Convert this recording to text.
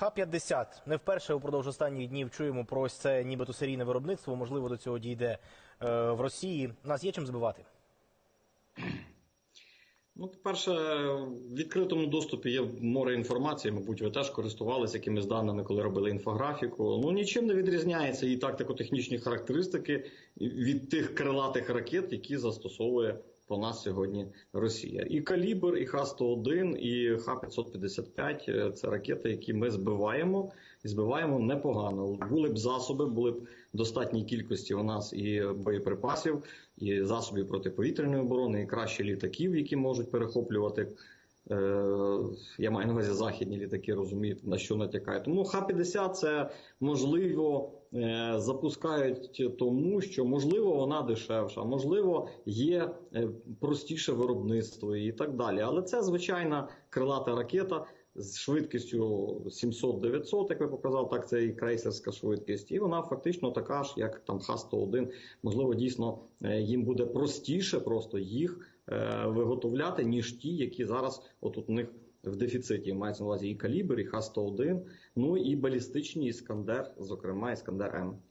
Х-50. Не вперше упродовж останніх днів чуємо про ось це нібито серійне виробництво. Можливо, до цього дійде е, в Росії. Нас є чим збивати? Ну, по-перше, в відкритому доступі є море інформації. Мабуть, ви теж користувалися якимись даними, коли робили інфографіку. Ну нічим не відрізняється і тактико-технічні характеристики від тих крилатих ракет, які застосовує по нас сьогодні Росія. І калібр, і Х-101, і Х-555 – це ракети, які ми збиваємо, і збиваємо непогано. Були б засоби, були б достатній кількості у нас і боєприпасів, і засобів протиповітряної оборони, і краще літаків, які можуть перехоплювати. Я маю на увазі західні літаки, розумієте, на що натякає. Тому Х-50 це можливо е, запускають тому, що можливо вона дешевша, можливо, є е, простіше виробництво і так далі. Але це звичайна крилата ракета з швидкістю 700-900, як ви показав, так це і крейсерська швидкість, і вона фактично така ж, як там Х-101. Можливо, дійсно е, їм буде простіше просто їх виготовляти, ніж ті, які зараз отут у них в дефіциті. Мається на увазі і калібр, і Х-101, ну і балістичні Іскандер, зокрема Іскандер М.